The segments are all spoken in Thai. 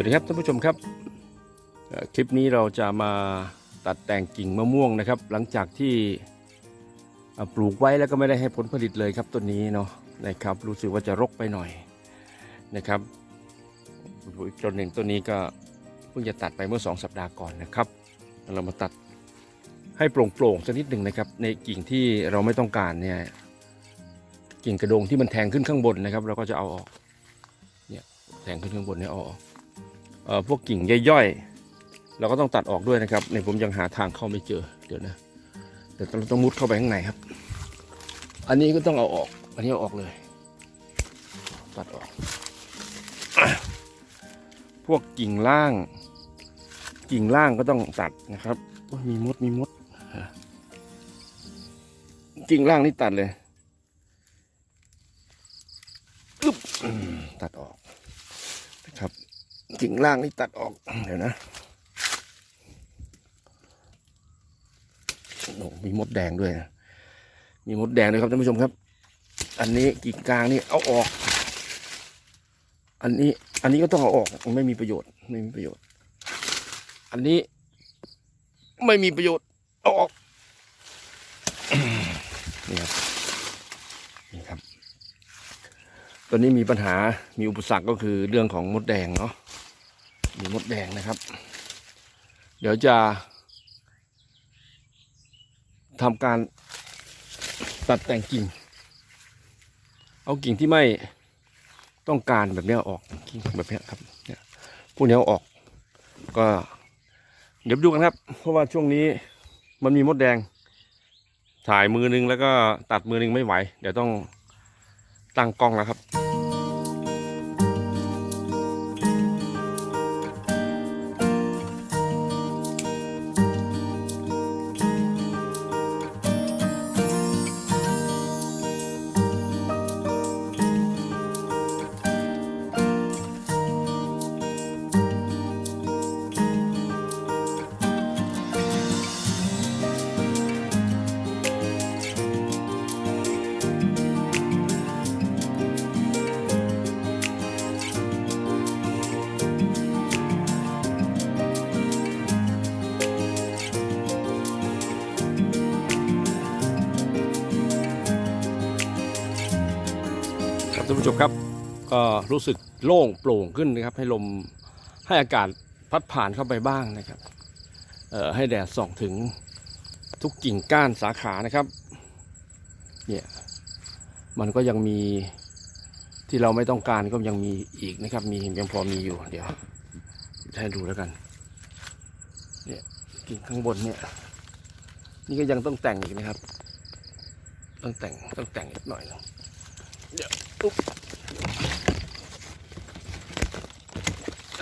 วัสดีครับท่านผู้ชมครับคลิปนี้เราจะมาตัดแต่งกิ่งมะม่วงนะครับ หลังจากที่ปลูกไว้แล้วก็ไม่ได้ให้ผลผลิตเลยครับต้นนี้เนาะนะครับ รู้สึกว่าจะรกไปหน่อยนะครับอีกต้นหนึ่งต้นนี้ก็เพิ่งจะตัดไปเมื่อสองสัปดาห์ก่อนนะครับ เรามาตัดให้โปร่งๆสักนิดหนึ่งนะครับ ในกิ่งที่เราไม่ต้องการเนี่ยกิ่งกระโดงที่มันแทงขึ้นข้างบนนะครับ เราก็จะเอาออกเนี่ยแทงขึ้นข้างบนเนี่ยเอาออก พวกกิ่งย่อยๆเราก็ต้องตัดออกด้วยนะครับในผมยังหาทางเข้าไม่เจอเดี๋ยวนะเดี๋ยวเราต้องมุดเข้าไปข้างในครับ อันนี้ก็ต้องเอาออก อันนี้เอาออกเลย ตัดออก พวกกิ่งล่าง กิ่งล่างก็ต้องตัดนะครับโอ้ยมีมดมีมดกิ่งล่างนี่ตัดเลยอึ๊บตัดออกนะครับ กิ่งล่างนี่ตัดออก เดี๋ยวนะโอ้มีมดแดงด้วยนะมีมดแดงด้วยครับท่านผู้ชมครับ อันนี้กิ่งกลางนี่เอาออก อันนี้อันนี้ก็ต้องเอาออกไม่มีประโยชน์ไม่มีประโยชน์ อันนี้ไม่มีประโยชน์เอาออกนี่ครับ นี่ครับ ตัวนี้มีปัญหา มีอุปสรรคก็คือเรื่องของมดแดงเนาะ มีมดแดงนะครับ เดี๋ยวจะทำการตัดแต่งกิ่ง เอากิ่งที่ไม่ต้องการแบบนี้ออก กิ่งแบบนี้ครับ เนี่ยพวกนี้เอออก ก็เดี๋ยวดูกันครับ เพราะว่าช่วงนี้มันมีมดแดง ถ่ายมือนึงแล้วก็ตัดมือนึงไม่ไหว เดี๋ยวต้อง ตั้งกล้องแล้วครับ ผู้ชมครับก็รู้สึกโล่งโปร่งขึ้นนะครับ ให้ลมให้อากาศพัดผ่านเข้าไปบ้างนะครับให้แดดส่องถึงทุกกิ่งก้านสาขานะครับเนี่ยมันก็ยังมีที่เราไม่ต้องการก็ยังมีอีกนะครับ มียังพอมีอยู่ เดี๋ยวให้ดูแล้วกันเนี่ยกิ่งข้างบนเนี่ยนี่ก็ยังต้องแต่งอีกนะครับ ต้องแต่งต้องแต่งอีกหน่อยนึง ปุ๊บ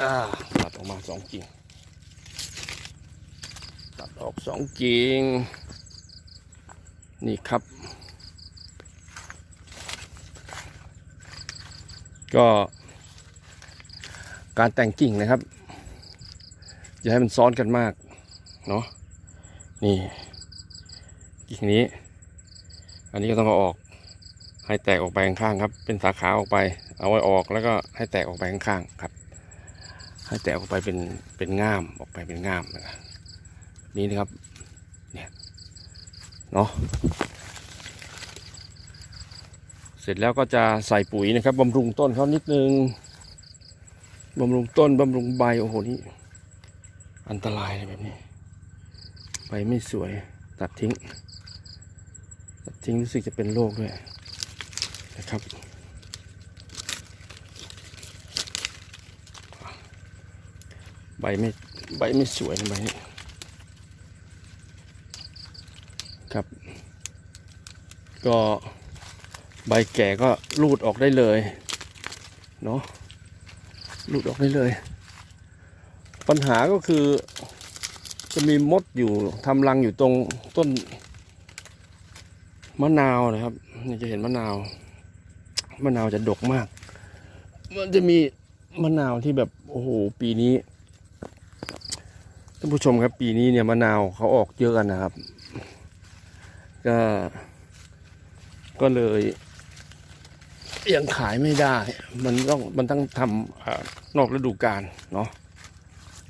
อ่าตัดออกมาสองกิ่ง ตัดออกสองกิ่ง นี่ครับ ก็การแต่งกิ่งนะครับ อย่าให้มันซ้อนกันมาก เนาะนี่กิ่งนี้ อันนี้ก็ต้องเอาออก ให้แตกออกไปข้างๆครับ เป็นสาขาออกไป เอาไว้ออกแล้วก็ให้แตกออกไปข้างๆครับ ให้แตกออกไปเป็นเป็นง่ามออกไปเป็นง่ามนะครับนี่นะครับเนี่ยเนาะเสร็จแล้วก็จะใส่ปุ๋ยนะครับบำรุงต้นเขานิดนึงบำรุงต้นบำรุงใบโอ้โหนี่อันตรายเลยแบบนี้ใบไม่สวยตัดทิ้ง ตัดทิ้งรู้สึกจะเป็นโรคด้วย นะครับใบไม่ใบไม่สวยนะใบนี้ครับ ก็ใบแก่ก็รูดออกได้เลยเนาะรูดออกได้เลย ปัญหาก็คือจะมีมดอยู่ทำรังอยู่ตรงต้นมะนาวนะครับ นี่จะเห็นมะนาว มะนาวจะดกมาก มันจะมีมะนาวที่แบบโอ้โหปีนี้ท่านผู้ชมครับปีนี้เนี่ยมะนาวเขาออกเยอะกันนะครับ ก็ ก็เลยยังขายไม่ได้ มันต้องมันต้องทำอนอกฤดูกาลเนาะ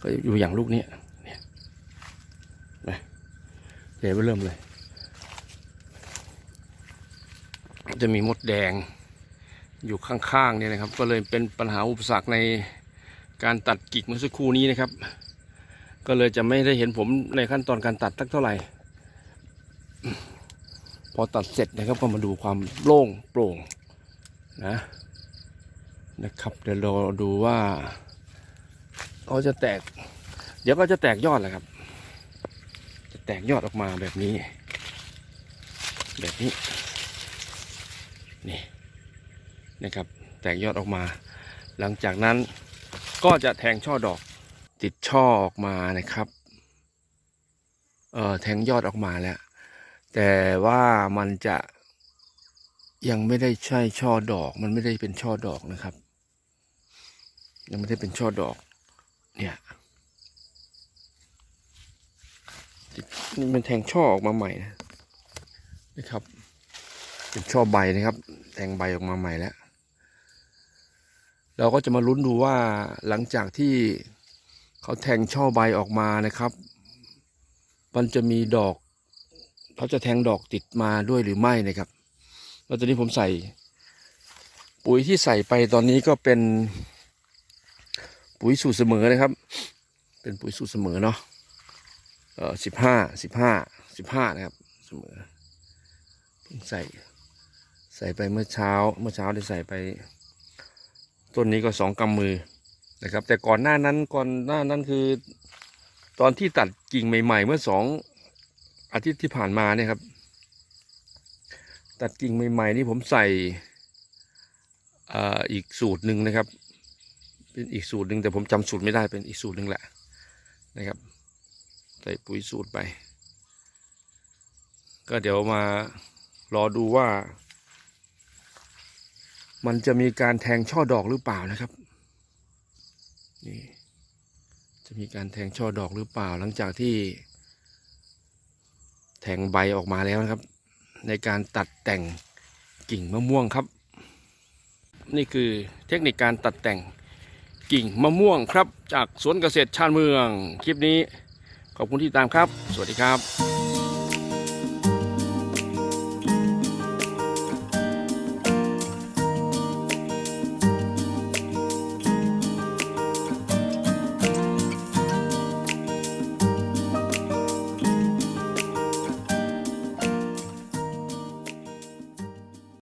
ก็อยู่อย่างลูกนี้เนี่ยไปเดี๋ยวไปเริ่มเลย จะมีมดแดง อยู่ข้างๆเนี่ยนะครับ ก็เลยเป็นปัญหาอุปสรรคในการตัดกิ่งเมื่อสักครู่นี้นะครับ ก็เลยจะไม่ได้เห็นผมในขั้นตอนการตัดสักเท่าไหร่ พอตัดเสร็จนะครับก็มาดูความโล่งโปร่งนะนะครับเดี๋ยวเราดูว่าเขาจะแตก เดี๋ยวก็จะแตกยอดแหละครับ จะแตกยอดออกมาแบบนี้ แบบนี้นี่ นะครับ แตกยอดออกมา หลังจากนั้นก็จะแทงช่อดอกติดช่อออกมานะครับเอ่อแทงยอดออกมาแล้ว แต่ว่ามันจะยังไม่ได้ใช่ช่อดอก มันไม่ได้เป็นช่อดอกนะครับ ยังไม่ได้เป็นช่อดอก เนี่ยนี่มันแทงช่อออกมาใหม่นะนะครับ เป็นช่อใบนะครับ แทงใบออกมาใหม่แล้ว เราก็จะมาลุ้นดูว่าหลังจากที่เขาแทงช่อใบออกมานะครับ มันจะมีดอก เขาจะแทงดอกติดมาด้วยหรือไม่นะครับแล้วตอนนี้ผมใส่ ปุ๋ยที่ใส่ไปตอนนี้ก็เป็นปุ๋ยสูตรเสมอนะครับ เป็นปุ๋ยสูตรเสมอเนาะ เออสิบห้า สิบห้า สิบห้านะครับ เสมอ ใส่ ใส่ไปเมื่อเช้า เมื่อเช้าได้ใส่ไป ต้นนี้ก็สองกำมือนะครับ แต่ก่อนหน้านั้นก่อนหน้านั้นคือ ตอนที่ตัดกิ่งใหม่ ๆ เมื่อสองอาทิตย์ที่ผ่านมาเนี่ยครับ ตัดกิ่งใหม่ ๆ นี่ผมใส่ออีกสูตรหนึ่งนะครับ เป็นอีกสูตรหนึ่งแต่ผมจำสูตรไม่ได้เป็นอีกสูตรหนึ่งแหละนะครับ ใส่ปุ๋ยสูตรไป ก็เดี๋ยวมารอดูว่า มันจะมีการแทงช่อดอกหรือเปล่านะครับ นี่จะมีการแทงช่อดอกหรือเปล่า หลังจากที่ แทงใบออกมาแล้วนะครับ ในการตัดแต่งกิ่งมะม่วงครับ นี่คือเทคนิคการตัดแต่งกิ่งมะม่วงครับ จากสวนเกษตรชาญเมือง คลิปนี้ขอบคุณที่ตามครับ สวัสดีครับ